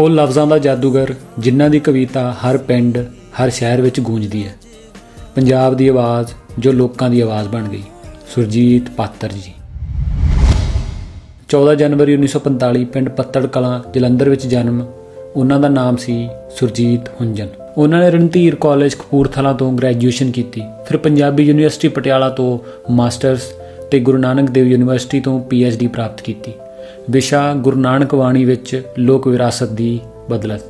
ਉਹ ਲਫ਼ਜ਼ਾਂ ਦਾ ਜਾਦੂਗਰ, ਜਿਨ੍ਹਾਂ ਦੀ ਕਵਿਤਾ ਹਰ ਪਿੰਡ, ਹਰ ਸ਼ਹਿਰ ਵਿੱਚ ਗੂੰਜਦੀ ਹੈ। ਪੰਜਾਬ ਦੀ ਆਵਾਜ਼, ਜੋ ਲੋਕਾਂ ਦੀ ਆਵਾਜ਼ ਬਣ ਗਈ। ਸੁਰਜੀਤ ਪਾਤਰ ਜੀ। 14 ਜਨਵਰੀ 1945 ਪਿੰਡ ਪੱਤੜ ਕਲਾਂ, ਜਲੰਧਰ ਵਿੱਚ ਜਨਮ। ਉਹਨਾਂ ਦਾ ਨਾਮ ਸੀ ਸੁਰਜੀਤ ਹੁੰਜਨ। ਉਹਨਾਂ ਨੇ ਰਣਧੀਰ ਕਾਲਜ ਕਪੂਰਥਲਾ ਤੋਂ ਗ੍ਰੈਜੂਏਸ਼ਨ ਕੀਤੀ। ਫਿਰ ਪੰਜਾਬੀ ਯੂਨੀਵਰਸਿਟੀ ਪਟਿਆਲਾ ਤੋਂ ਮਾਸਟਰਸ ਤੇ ਗੁਰੂ ਨਾਨਕ ਦੇਵ ਯੂਨੀਵਰਸਿਟੀ ਤੋਂ ਡੀ ਪ੍ਰਾਪਤ ਕੀਤੀ। ਵਿਸ਼ਾ ਗੁਰੂ ਨਾਨਕ ਬਾਣੀ ਵਿੱਚ ਲੋਕ ਵਿਰਾਸਤ ਦੀ ਬਦਲਤ।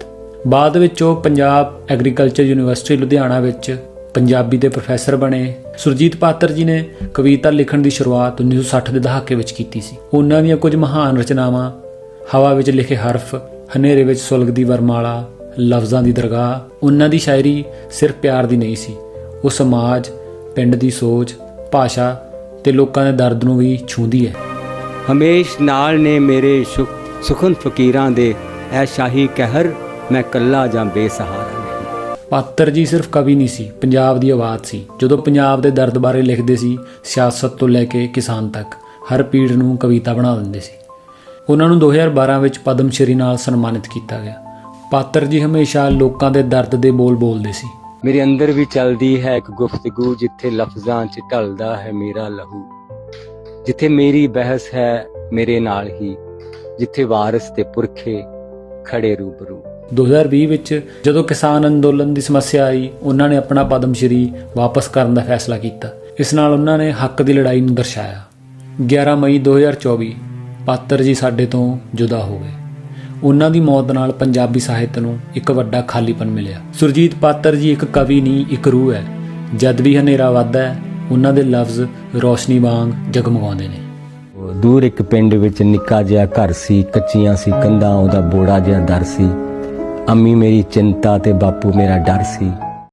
ਬਾਅਦ ਵਿੱਚ ਉਹ ਪੰਜਾਬ ਐਗਰੀਕਲਚਰ ਯੂਨੀਵਰਸਿਟੀ ਲੁਧਿਆਣਾ ਵਿੱਚ ਪੰਜਾਬੀ ਦੇ ਪ੍ਰੋਫੈਸਰ ਬਣੇ। ਸੁਰਜੀਤ ਪਾਤਰ ਜੀ ਨੇ ਕਵਿਤਾ ਲਿਖਣ ਦੀ ਸ਼ੁਰੂਆਤ 1960 ਦੇ ਦਹਾਕੇ ਵਿੱਚ ਕੀਤੀ ਸੀ। ਉਹਨਾਂ ਦੀਆਂ ਕੁਝ ਮਹਾਨ ਰਚਨਾਵਾਂ ਹਵਾ ਵਿੱਚ ਲਿਖੇ ਹਰਫ, ਹਨੇਰੇ ਵਿੱਚ ਸੁਲਗਦੀ ਵਰਮਾਲਾ, ਲਫ਼ਜ਼ਾਂ ਦੀ ਦਰਗਾਹ, ਉਹਨਾਂ ਦੀ ਸ਼ਾਇਰੀ ਸਿਰਫ ਪਿਆਰ ਦੀ ਨਹੀਂ ਸੀ। ਉਹ ਸਮਾਜ, ਪਿੰਡ ਦੀ ਸੋਚ, ਭਾਸ਼ਾ ਤੇ ਲੋਕਾਂ ਦੇ ਦਰਦ ਨੂੰ ਵੀ ਛੂੰਹਦੀ ਹੈ। ਹਮੇਸ਼ ਨਾਲ ਨੇ ਮੇਰੇ ਸੁਖ- ਸੁਖਨ ਫਕੀਰਾਂ ਦੇ ਐ ਸ਼ਾਹੀ ਕਹਿਰ ਮੈਂ ਕੱਲਾ ਜਾਂ ਬੇਸਹਾਰਾ ਨਹੀਂ। ਪਾਤਰ ਜੀ ਸਿਰਫ ਕਵੀ ਨਹੀਂ ਸੀ ਪੰਜਾਬ ਦੀ ਆਵਾਜ਼ ਸੀ। ਜਦੋਂ ਪੰਜਾਬ ਦੇ ਦਰਦ ਬਾਰੇ ਲਿਖਦੇ ਸੀ ਸਿਆਸਤ ਤੋਂ ਲੈ ਕੇ ਕਿਸਾਨ ਤੱਕ ਹਰ ਪੀੜ ਨੂੰ ਕਵਿਤਾ ਬਣਾ ਦਿੰਦੇ ਸੀ। ਉਹਨਾਂ ਨੂੰ 2012 ਵਿੱਚ ਪਦਮ ਸ਼੍ਰੀ ਨਾਲ ਸਨਮਾਨਿਤ ਕੀਤਾ ਗਿਆ। ਪਾਤਰ ਜੀ ਹਮੇਸ਼ਾ ਲੋਕਾਂ ਦੇ ਦਰਦ ਦੇ ਬੋਲ ਬੋਲਦੇ ਸੀ। ਮੇਰੇ ਅੰਦਰ ਵੀ ਚੱਲਦੀ ਹੈ ਇੱਕ ਗੁਫ਼ਤਗੂ ਜਿੱਥੇ ਲਫ਼ਜ਼ਾਂ 'ਚ ਢਲਦਾ ਹੈ ਮੇਰਾ ਲਹੂ। ਜਿੱਥੇ ਮੇਰੀ ਬਹਿਸ ਹੈ ਮੇਰੇ ਨਾਲ ਹੀ, ਜਿੱਥੇ ਵਾਰਿਸ ਤੇ ਪੁਰਖੇ ਖੜੇ ਰੂਬਰੂ। 2020 ਵਿੱਚ ਜਦੋਂ ਕਿਸਾਨ ਅੰਦੋਲਨ ਦੀ ਸਮੱਸਿਆ ਆਈ, ਉਹਨਾਂ ਨੇ ਆਪਣਾ ਪਦਮ ਸ਼੍ਰੀ ਵਾਪਸ ਕਰਨ ਦਾ ਫੈਸਲਾ ਕੀਤਾ। ਇਸ ਨਾਲ ਉਹਨਾਂ ਨੇ ਹੱਕ ਦੀ ਲੜਾਈ ਨੂੰ ਦਰਸਾਇਆ। 11 ਮਈ 2024 ਪਾਤਰ ਜੀ ਸਾਡੇ ਤੋਂ ਜੁਦਾ ਹੋ ਗਏ। ਉਹਨਾਂ ਦੀ ਮੌਤ ਨਾਲ ਪੰਜਾਬੀ ਸਾਹਿਤ ਨੂੰ ਇੱਕ ਵੱਡਾ ਖਾਲੀਪਨ ਮਿਲਿਆ। ਸੁਰਜੀਤ ਪਾਤਰ ਜੀ ਇੱਕ ਕਵੀ ਨਹੀਂ, ਇੱਕ ਰੂਹ ਹੈ। ਜਦ ਵੀ ਹਨੇਰਾ ਵੱਧਦਾ ਹੈ, ਉਹਨਾਂ ਦੇ ਲਫ਼ਜ਼ ਰੋਸ਼ਨੀ ਵਾਂਗ ਜਗਮਗਾਉਂਦੇ ਨੇ। ਦੂਰ ਇੱਕ ਪਿੰਡ ਵਿੱਚ ਨਿੱਕਾ ਜਿਹਾ ਘਰ ਸੀ, ਕੱਚੀਆਂ ਸੀ ਕੰਧਾਂ, ਉਹਦਾ ਬੋੜਾ ਜਿਹਾ ਦਰ ਸੀ। ਅੰਮੀ ਮੇਰੀ ਚਿੰਤਾ ਤੇ ਬਾਪੂ ਮੇਰਾ ਡਰ ਸੀ।